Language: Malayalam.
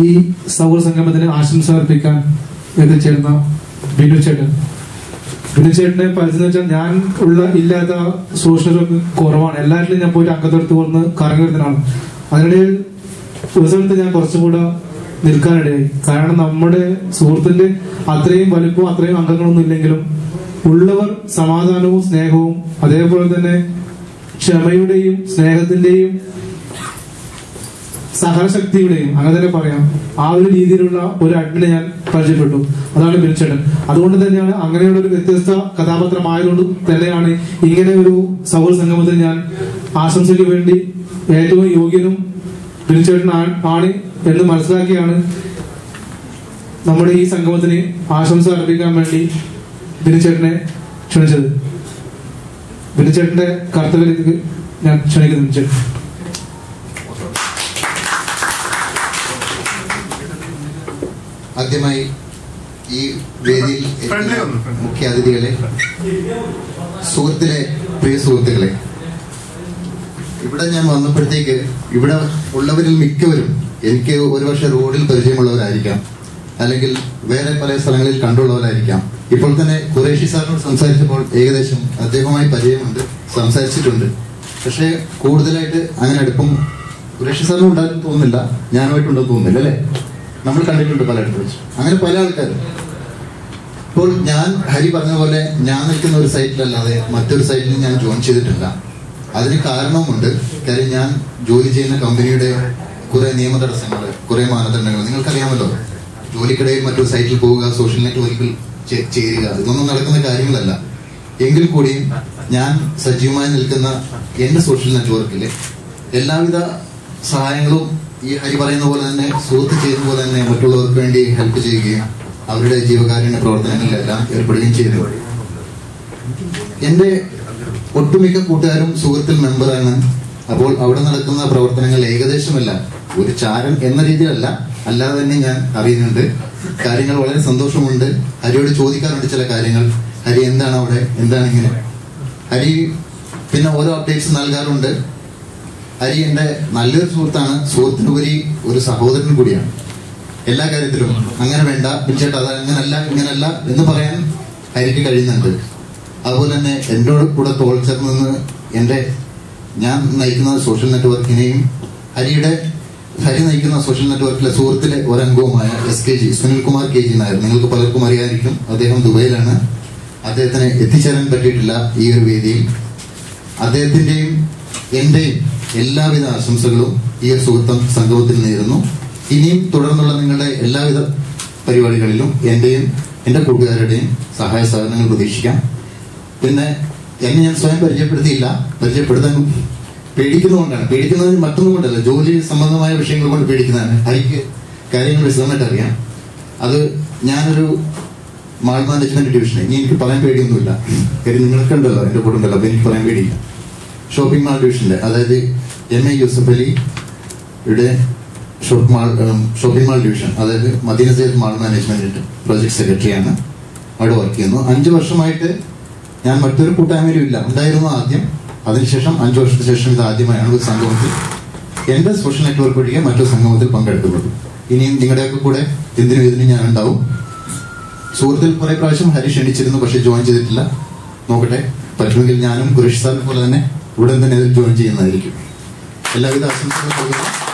ഈ സൗഹൃദ സംഗമത്തിന് ആശംസ അർപ്പിക്കാൻ എത്തിച്ചേരുന്ന ബിനു ചേട്ടൻ. ബിനു ചേട്ടനെ പരിചയം വെച്ചാൽ ഞാൻ ഉള്ള ഇല്ലാത്ത സോഷ്യലും കുറവാണ്. എല്ലാറ്റിലും ഞാൻ പോയിട്ട് അംഗത്തെടുത്ത് വന്ന് കറങ്ങി വരുന്നതാണ് അതിനിടയിൽ സ്ഥലത്ത് ഞാൻ കുറച്ചും കൂടെ നിൽക്കാനിടയായി കാരണം നമ്മുടെ സുഹൃത്തിന്റെ അത്രയും വലുപ്പവും അത്രയും അംഗങ്ങളൊന്നും ഇല്ലെങ്കിലും ഉള്ളവർ സമാധാനവും സ്നേഹവും അതേപോലെ തന്നെ ക്ഷമയുടെയും സ്നേഹത്തിന്റെയും സഹനശക്തിയുടെയും അങ്ങനെ തന്നെ പറയാം ആ ഒരു രീതിയിലുള്ള ഒരു അഡ്മിനെ ഞാൻ പരിചയപ്പെട്ടു. അതാണ് മിൽച്ചടൻ അതുകൊണ്ട് തന്നെയാണ് അങ്ങനെയുള്ള ഒരു വ്യത്യസ്ത കഥാപാത്രമായതുകൊണ്ട് തന്നെയാണ് ഇങ്ങനെ ഒരു സൗഹൃദ സംഗമത്തിൽ ഞാൻ ആശംസയ്ക്ക് വേണ്ടി ഏറ്റവും യോഗ്യനും മിൽച്ചടൻ ആണ് എന്ന് മനസ്സിലാക്കിയാണ് നമ്മുടെ ഈ സംഗമത്തിന് ആശംസ അർപ്പിക്കാൻ വേണ്ടി ബിനുചേട്ടനെ ക്ഷണിച്ചത്. ബിനുചേട്ടന്റെ കർത്തവ്യത്തിലേക്ക് ഞാൻ ക്ഷണിക്കുന്നു ബിനുചേട്ടൻ ആദ്യമായി ഈ വേദിയിൽ മുഖ്യ അതിഥികളെ സുഹൃത്തിലെ പ്രിയ സുഹൃത്തുക്കളെ. ഇവിടെ ഞാൻ വന്നപ്പോഴത്തേക്ക് ഇവിടെ ഉള്ളവരിൽ മിക്കവരും എനിക്ക് ഒരുപക്ഷെ റോഡിൽ പരിചയമുള്ളവരായിരിക്കാം. അല്ലെങ്കിൽ വേറെ പല സ്ഥലങ്ങളിൽ കണ്ടുള്ളവരായിരിക്കാം. ഇപ്പോൾ തന്നെ ഖുറേഷി സാറിനോട് സംസാരിച്ചപ്പോൾ ഏകദേശം അദ്ദേഹവുമായി പരിചയമുണ്ട് സംസാരിച്ചിട്ടുണ്ട്. പക്ഷേ കൂടുതലായിട്ട് അങ്ങനെ അടുപ്പം ഖുറേഷി സാറിനും ഉണ്ടാകും തോന്നുന്നില്ല ഞാനുമായിട്ടുണ്ടെന്ന് തോന്നുന്നില്ല അല്ലേ? നമ്മൾ കണ്ടിട്ടുണ്ട് പലയിടത്ത് വെച്ച് അങ്ങനെ പല ആൾക്കാരും. ഇപ്പോൾ ഞാൻ ഹരി പറഞ്ഞ പോലെ ഞാൻ നിൽക്കുന്ന ഒരു സൈറ്റിലല്ലാതെ മറ്റൊരു സൈറ്റിൽ ഞാൻ ജോയിൻ ചെയ്തിട്ടില്ല. അതിന് കാരണവുമുണ്ട്. കാര്യം ഞാൻ ജോലി ചെയ്യുന്ന കമ്പനിയുടെ കുറെ നിയമ തടസ്സങ്ങൾ കുറെ മാനദണ്ഡങ്ങൾ നിങ്ങൾക്കറിയാമല്ലോ ജോലിക്കിടയിൽ മറ്റൊരു സൈറ്റിൽ പോവുക സോഷ്യൽ നെറ്റ്വർക്കിൽ ചേരുക ഇതൊന്നും നടക്കുന്ന കാര്യങ്ങളല്ല. എങ്കിൽ കൂടിയും ഞാൻ സജീവമായി നിൽക്കുന്ന എന്റെ സോഷ്യൽ നെറ്റ്വർക്കിൽ എല്ലാവിധ സഹായങ്ങളും ഈ ഹരി പറയുന്ന പോലെ തന്നെ സുഹൃത്ത് ചെയ്യുന്ന പോലെ തന്നെ മറ്റുള്ളവർക്ക് വേണ്ടി ഹെൽപ്പ് ചെയ്യുകയും അവരുടെ ജീവകാരുണ്യ പ്രവർത്തനങ്ങളിലെല്ലാം ഏർപ്പെടുകയും ചെയ്തു എന്റെ ഒട്ടുമിക്ക കൂട്ടുകാരും സുഹൃത്തിൽ മെമ്പറാണ് അപ്പോൾ അവിടെ നടക്കുന്ന പ്രവർത്തനങ്ങൾ ഏകദേശമല്ല. ഒരു ചാരം എന്ന രീതിയിലല്ല. അല്ലാതെ തന്നെ ഞാൻ അറിയുന്നുണ്ട്. കാര്യങ്ങൾ വളരെ സന്തോഷമുണ്ട്. ഹരിയോട് ചോദിക്കാറുണ്ട് ചില കാര്യങ്ങൾ. ഹരി എന്താണ് അവിടെ? എന്താണ് ഇങ്ങനെ? ഹരി പിന്നെ ഓരോ അപ്ഡേറ്റ്സ് നൽകാറുണ്ട്. ഹരി എന്റെ നല്ലൊരു സുഹൃത്താണ് സുഹൃത്തിനുപരി ഒരു സഹോദരൻ കൂടിയാണ്. എല്ലാ കാര്യത്തിലും അങ്ങനെ വേണ്ട ബിൻചേട്ടാ അത് അങ്ങനല്ല ഇങ്ങനല്ല എന്ന് പറയാൻ ഹരിക്ക് കഴിയുന്നുണ്ട്. അതുപോലെ തന്നെ എന്റെ കൂടെ തോൾ ചേർന്ന് എന്റെ ഞാൻ നയിക്കുന്ന സോഷ്യൽ നെറ്റ്വർക്കിനെയും ഹരിയുടെ ഹരി നയിക്കുന്ന സോഷ്യൽ നെറ്റ്വർക്കിലെ സുഹൃത്തിലെ ഒരംഗവുമായ S K G Sunil Kumar K G Nair. നിങ്ങൾക്ക് പലർക്കും അറിയാതിരിക്കും അദ്ദേഹം ദുബൈയിലാണ്. അദ്ദേഹത്തിന് എത്തിച്ചേരാൻ പറ്റിയിട്ടില്ല ഈ ഒരു വേദിയിൽ. അദ്ദേഹത്തിന്റെയും എന്റെയും എല്ലാവിധ ആശംസകളും ഈ ഒരു സുഹൃത്തം സംഗമത്തിൽ നേരുന്നു. ഇനിയും തുടർന്നുള്ള നിങ്ങളുടെ എല്ലാവിധ പരിപാടികളിലും എന്റെയും എന്റെ കൂട്ടുകാരുടെയും സഹായ സഹകരണങ്ങൾ പ്രതീക്ഷിക്കാം. പിന്നെ എന്നെ ഞാൻ സ്വയം പരിചയപ്പെടുത്തിയില്ല. പരിചയപ്പെടുത്താൻ പേടിക്കുന്നതുകൊണ്ടാണ്. പേടിക്കുന്നത് മറ്റൊന്നും കൊണ്ടല്ല ജോലി സംബന്ധമായ വിഷയങ്ങൾ കൊണ്ട് പേടിക്കുന്നതാണ്. ഹരിക്ക് കാര്യങ്ങൾ വിശദമായിട്ട് അറിയാം. അത് ഞാനൊരു മാൾ മാനേജ്മെന്റ് ഡിവിഷൻ ഇനി എനിക്ക് പറയാൻ പേടിയൊന്നുമില്ല. കാര്യം നിങ്ങൾക്കുണ്ടല്ലോ എന്റെ കൂടെ ഉണ്ടല്ലോ. അപ്പൊ എനിക്ക് പറയാൻ പേടിയില്ല. ഷോപ്പിംഗ് മാൾ ഡിവിഷന്റെ അതായത് എം എ യൂസഫ് അലിയുടെ ഷോപ്പ് ഷോപ്പിംഗ് ഡിവിഷൻ അതായത് Madina Zayed mall management project സെക്രട്ടറിയാണ്. അവിടെ വർക്ക് ചെയ്യുന്നു. അഞ്ചു വർഷമായിട്ട് ഞാൻ മറ്റൊരു കൂട്ടായ്മയിലും ഇല്ല. ഉണ്ടായിരുന്നു ആദ്യം. അതിനുശേഷം അഞ്ചു വർഷത്തിന് ശേഷം ഇത് ആദ്യമായാണ് ഒരു സംഗമത്തിൽ എന്റെ സോഷ്യൽ നെറ്റ്വർക്ക് ഒഴികെ മറ്റൊരു സംഗമത്തിൽ പങ്കെടുക്കുന്നത് ഇനിയും നിങ്ങളുടെയൊക്കെ കൂടെ എന്തിനും ഇതിനും ഞാൻ ഉണ്ടാവും സുഹൃത്തിൽ കുറെ പ്രാവശ്യം ഹരി ക്ഷണിച്ചിരുന്നു പക്ഷെ ജോയിൻ ചെയ്തിട്ടില്ല. നോക്കട്ടെ. പറ്റുമെങ്കിൽ ഞാനും ഖുറേഷ് സാറിനെ പോലെ തന്നെ ഉടൻ തന്നെ ജോയിൻ ചെയ്യുന്നതായിരിക്കും. എല്ലാവിധ ആശംസകളും നൽകുന്നു